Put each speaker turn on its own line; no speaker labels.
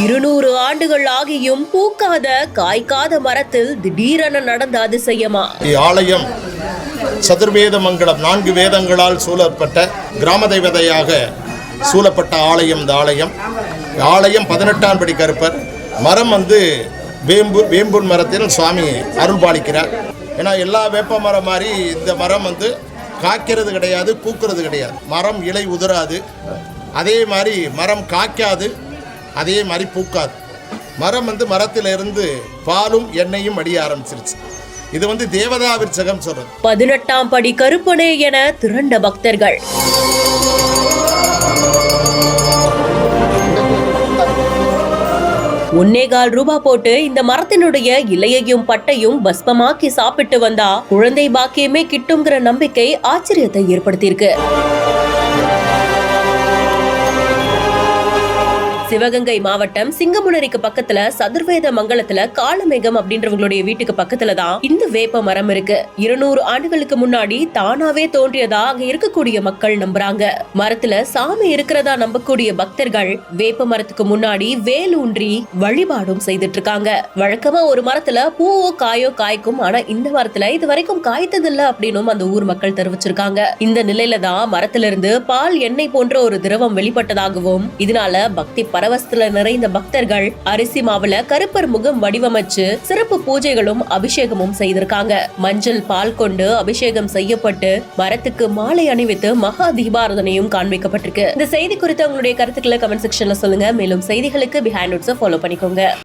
இருநூறு ஆண்டுகள் ஆகியும் பூக்காத காய்க்காத மரத்தில் திடீரென நடந்த அதிசயமா?
ஆலயம் சதுர்வேத மங்கலம் நான்கு வேதங்களால் சூழப்பட்ட கிராம தெய்வதையாக சூழப்பட்ட ஆலயம் இந்த ஆலயம். ஆலயம் பதினெட்டாம் படி கருப்பர். மரம் வந்து வேம்பு வேம்பூர் மரத்தில் சுவாமி அருள் பாலிக்கிறார் ஏன்னா எல்லா வேப்ப மரம் மாதிரி இந்த மரம் வந்து காய்க்கிறது கிடையாது பூக்கிறது கிடையாது. மரம் இலை உதராது அதே மாதிரி மரம் காய்க்காது. அதே மாதிரி பூக்காது. மரம் வந்து மரத்திலிருந்து பாலும் எண்ணெயும் அடிய ஆரம்பிச்சிருச்சு. இது வந்து தேவதா விருச்சகம் சொல்றது.
பதினெட்டாம் படி கருப்பனே என திரண்ட பக்தர்கள். ஒன்னேகால் ரூபா போட்டு இந்த மரத்தினுடைய இலையையும் பட்டையும் பஸ்பமாக்கி சாப்பிட்டு வந்தா குழந்தை பாக்கியமே கிட்டுங்கிற நம்பிக்கை ஆச்சரியத்தை ஏற்படுத்தியிருக்கு. சிவகங்கை மாவட்டம் சிங்கமுனரிக்கு பக்கத்துல சதுர்வேத மங்கலத்துல காலமேகம் அப்படின்றவங்களுடைய வீட்டுக்கு பக்கத்துல தான் இந்த வேப்ப மரம் இருக்கு. இருநூறு ஆண்டுகளுக்கு முன்னாடி தானாவே தோன்றியதா அங்க இருக்கக்கூடிய மக்கள் நம்புறாங்க. மரத்துல சாமி இருக்கிறதா நம்பக்கூடிய பக்தர்கள் வேப்ப மரத்துக்கு முன்னாடி வேலூன்றி வழிபாடும் செய்துட்டு இருக்காங்க வழக்கமா ஒரு மரத்துல பூவோ காயோ காய்க்கும். ஆனா இந்த மரத்துல இது வரைக்கும் காய்த்ததில்ல அப்படின்னும் அந்த ஊர் மக்கள் தெரிவிச்சிருக்காங்க. இந்த நிலையில தான் மரத்துல இருந்து பால் எண்ணெய் போன்ற ஒரு திரவம் வெளிப்பட்டதாகவும் இதனால பக்தி பரவசத்துல நிறைந்த பக்தர்கள் அரிசி மாவுல கருப்பர் முகம் வடிவமைச்சு சிறப்பு பூஜைகளும் அபிஷேகமும் செய்திருக்காங்க. மஞ்சள் பால் கொண்டு அபிஷேகம் செய்யப்பட்டு மரத்துக்கு மாலை அணிவித்து மகா தீபாரதனையும் காண்பிக்கப்பட்டிருக்கு. இந்த செய்தி குறித்து உங்களுடைய கருத்துக்களை கமெண்ட் செக்ஷன்ல சொல்லுங்க. மேலும் செய்திகளுக்கு பிஹைண்ட் ஃபாலோ பண்ணிக்கோங்க.